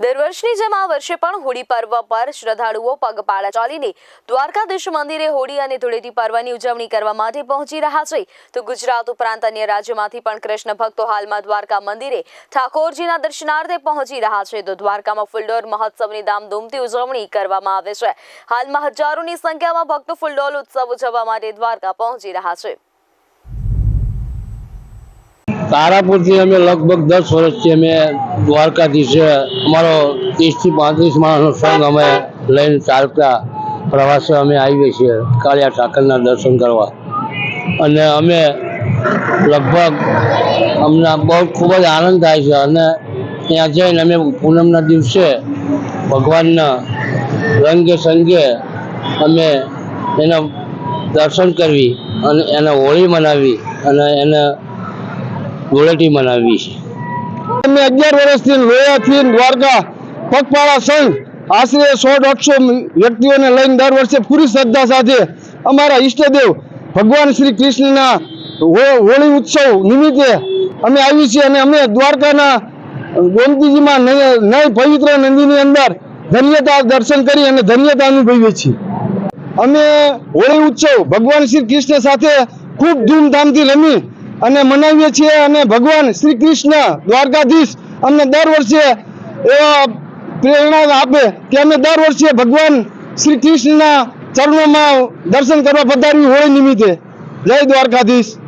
દર વર્ષની જેમ આ વર્ષે પણ હોળી પર્વ પર શ્રદ્ધાળુઓ પગપાળા ચાલીને દ્વારકાધીશ મંદિરે હોળી અને ધૂળેટી પર્વની ઉજવણી કરવા માટે પહોંચી રહ્યા છે. તો ગુજરાત ઉપરાંત અન્ય રાજ્યોમાંથી પણ કૃષ્ણ ભક્તો હાલમાં દ્વારકા મંદિરે ઠાકોરજીના દર્શનાર્થે પહોંચી રહ્યા છે. તો દ્વારકામાં ફુલડોલ મહોત્સવની ધામધૂમથી ઉજવણી કરવામાં આવે છે. હાલમાં હજારોની સંખ્યામાં ભક્તો ફૂલડોલ ઉત્સવ ઉજવવા માટે દ્વારકા પહોંચી રહ્યા છે. તારાપુરથી અમે લગભગ દસ વર્ષથી અમે દ્વારકાધીશે અમારો ત્રીસથી પાંત્રીસ માણસનો સંઘ અમે લઈને ચાલતા પ્રવાસે અમે આવીએ છીએ, કાળિયા ઠાકરના દર્શન કરવા. અને અમે લગભગ અમને બહુ ખૂબ જ આનંદ થાય છે. અને ત્યાં જઈને અમે પૂનમના દિવસે ભગવાનના રંગે સંગે અમે એના દર્શન કરવી અને એને હોળી મનાવી અને એને ધૂળેટી મનાવી અમે અગિયાર વર્ષથી લોયાથી દ્વારકા પગપાળા સંઘ આશરે સો દોઢસો વ્યક્તિઓને લઈને દર વર્ષે પૂરી શ્રદ્ધા સાથે અમારા ઈષ્ટદેવ ભગવાન શ્રી કૃષ્ણના હોળી ઉત્સવ નિમિત્તે અમે આવી છીએ અને અમે દ્વારકાના ગોમતીજીમાં નય પવિત્ર નદીની અંદર ધન્યતા દર્શન કરી અને ધન્યતા અનુભવીએ છીએ. અમે હોળી ઉત્સવ ભગવાન શ્રી કૃષ્ણ સાથે ખૂબ ધૂમધામથી રમી અને મનાવીએ છીએ અને ભગવાન શ્રી કૃષ્ણ દ્વારકાધીશ અમને દર વર્ષે એવા પ્રેરણા આપે કે અમે દર વર્ષે ભગવાન શ્રી કૃષ્ણના ચરણોમાં દર્શન કરવા પધાર્યું હોય નિમિત્તે. જય દ્વારકાધીશ.